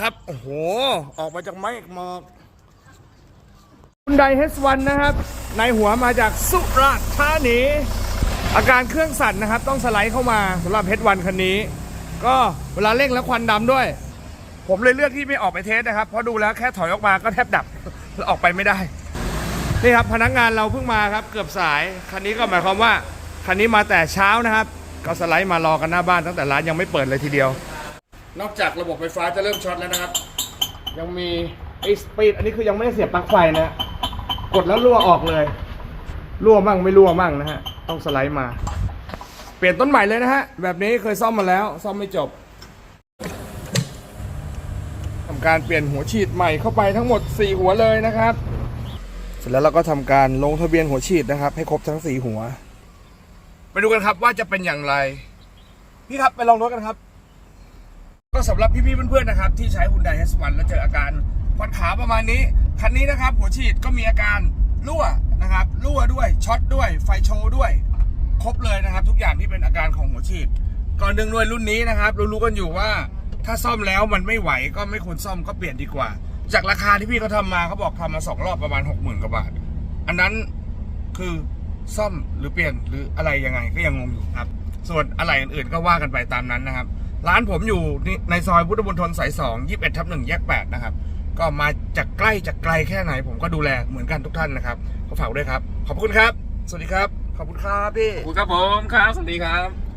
ครับโอ้โห ออกมาจากไม้หมอกคุณไดเฮสวันนะครับในหัวมาจากสุราษฎร์ธานี อาการเครื่องสั่นนะครับ ต้องสไลด์เข้ามาสำหรับเฮดวันคันนี้ ก็เวลาเร่งแล้วควันดำด้วย ผมเลยเลือกที่ไม่ออกไปเทสนะครับ เพราะดูแล้วแค่ถอยออกมาก็แทบดับออกไปไม่ได้ นี่ครับพนักงานเราเพิ่งมาครับ เกือบสาย คันนี้ก็หมายความว่า คันนี้มาแต่เช้านะครับ ก็สไลด์มารอกันหน้าบ้านตั้งแต่ร้านยังไม่เปิดเลยทีเดียว นอกจากระบบไฟฟ้าจะเริ่มช็อตแล้วนะครับ ยังมีไอ้สปีดอันนี้คือยังไม่ได้เสียบปลั๊กไฟนะ กดแล้วรั่วออกเลยรั่วมั่งไม่รั่วมั่งนะฮะ ต้องสไลด์มา เปลี่ยนต้นใหม่เลยนะฮะ แบบนี้เคยซ่อมมาแล้ว ซ่อมไม่จบทำการเปลี่ยนหัวฉีดใหม่เข้าไปทั้งหมด 4 หัวเลยนะครับ เสร็จแล้วเราก็ทำการลงทะเบียนหัวฉีดนะครับ ให้ครบทั้ง 4 หัว ไปดูกันครับว่าจะเป็นอย่างไร พี่ครับไปลองรถกันครับ ก็สำหรับพี่ๆเพื่อนๆนะครับ ที่ใช้ Hyundai H1 แล้วเจออาการควันขาประมาณนี้ คันนี้นะครับหัวฉีดก็มีอาการรั่วนะครับรั่วด้วยช็อตด้วยไฟโชว์ด้วย ครบเลยนะครับ ทุกอย่างที่เป็นอาการของหัวฉีด ก่อนหนึ่งด้วยรุ่นนี้นะครับรู้ๆกันอยู่ว่าถ้าซ่อมแล้วมันไม่ไหวก็ไม่ควรซ่อมก็เปลี่ยนดีกว่า จากราคาที่พี่เขาทำมาเขาบอกทำมาสองรอบประมาณหกหมื่นกว่าบาท อันนั้นคือซ่อมหรือเปลี่ยนหรืออะไรยังไงก็ยังงงอยู่ครับ ส่วนอะไรอื่นๆก็ว่ากันไปตามนั้นนะครับ ร้านผมอยู่ในซอยพุทธมณฑลสายสองยี่สิบเอ็ดทับหนึ่งแยกแปดนะครับ ก็มาจากใกล้จากไกลแค่ไหน ผมก็ดูแลเหมือนกันทุกท่านนะครับขอฝากด้วยครับ ขอบคุณครับ สวัสดีครับ ขอบคุณครับพี่ขอบคุณครับผมครับ สวัสดีครับ